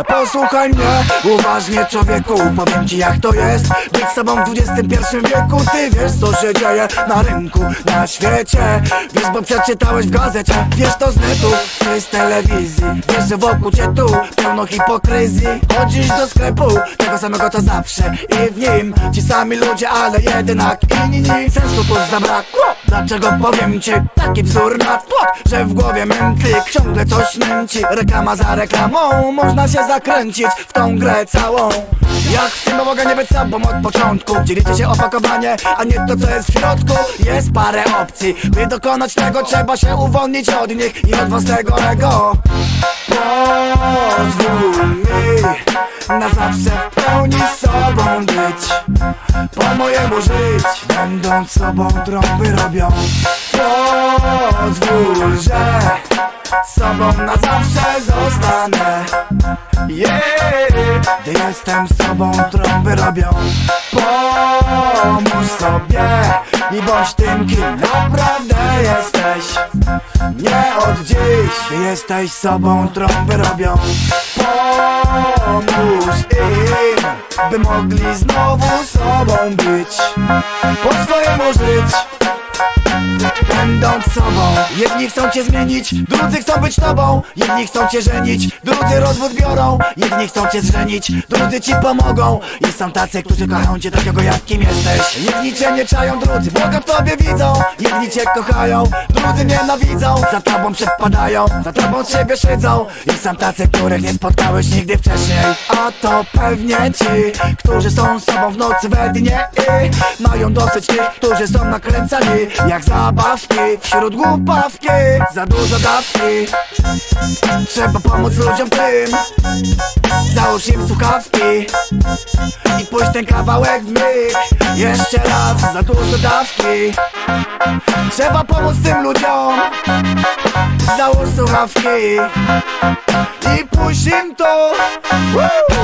No posłuchaj mnie uważnie człowieku Powiem ci jak to jest Być sobą w XXI wieku. Ty wiesz co się dzieje na rynku, na świecie. Wiesz bo przeczytałeś w gazecie Wiesz to z netu, czy z telewizji. Wiesz że wokół cię tu pełno hipokryzji. Chodzisz do sklepu, tego samego to zawsze I w nim ci sami ludzie, ale jednak inni Sensu tu zabrakło Dlaczego powiem ci taki wzór na tłok Że w głowie mętlik ciągle coś nęci Reklama za reklamą Można się zakręcić w tą grę całą. Jak w tym mogę nie być sobą od początku Dzielicie się opakowanie, a nie to co jest w środku. Jest parę opcji By dokonać tego trzeba się uwolnić od nich I od własnego ego. Pozwól mi na zawsze w pełni sobą być. Po mojemu żyć Będąc sobą trąby robią. Pozwól, że sobą na zawsze zostanę jestem sobą trąby robią. Pomóż sobie i bądź tym kim naprawdę jesteś. Nie od dziś, jesteś sobą trąby robią. Pomóż im, by mogli znowu sobą być. Po swojemu żyć Sobą. Jedni chcą cię zmienić, drudzy chcą być tobą. Jedni chcą cię żenić, drudzy rozwód biorą. Jedni chcą cię zżenić, drudzy ci pomogą. I są tacy, którzy kochają cię takiego jakim jesteś. Jedni cię nie czają, drudzy Boga w tobie widzą. Jedni cię kochają, drudzy nienawidzą. Za tobą przedpadają, za tobą siebie szydzą. I są tacy, których nie spotkałeś nigdy wcześniej. A to pewnie ci, którzy są sobą w nocy we dnie. I mają dosyć tych, którzy są nakręcani Jak zabawki wśród głupawki Za dużo dawki. Trzeba pomóc ludziom tym. Załóż im słuchawki I puść ten kawałek w mig Jeszcze raz, za dużo dawki. Trzeba pomóc tym ludziom. Załóż słuchawki I puść im to. Woo!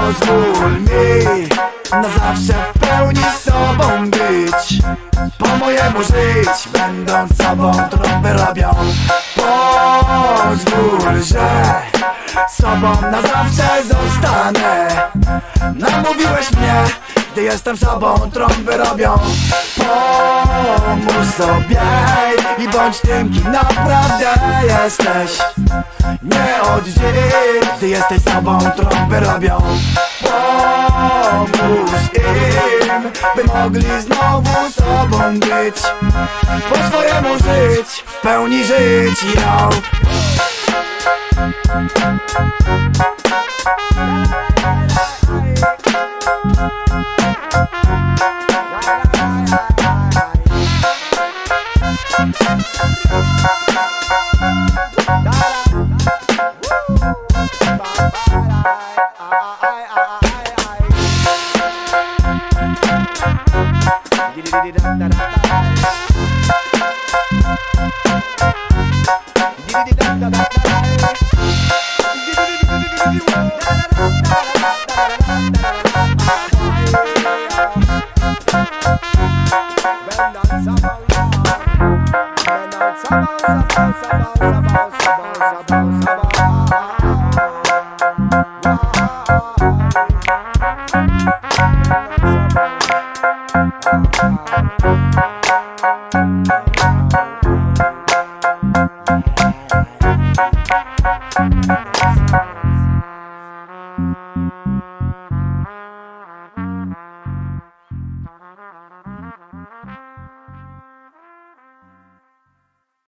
Pozwól mi na zawsze w pełni sobą być. Po mojemu żyć, będąc sobą trąby robią. Pozwól, że sobą na zawsze zostanę jestem sobą trąby robią. Pomóż sobie i bądź tym, kim naprawdę jesteś. Nie od dziś, gdy jesteś sobą trąby robią. Pomóż im, by mogli znowu sobą być. Po swojemu żyć, w pełni żyć ją Wow.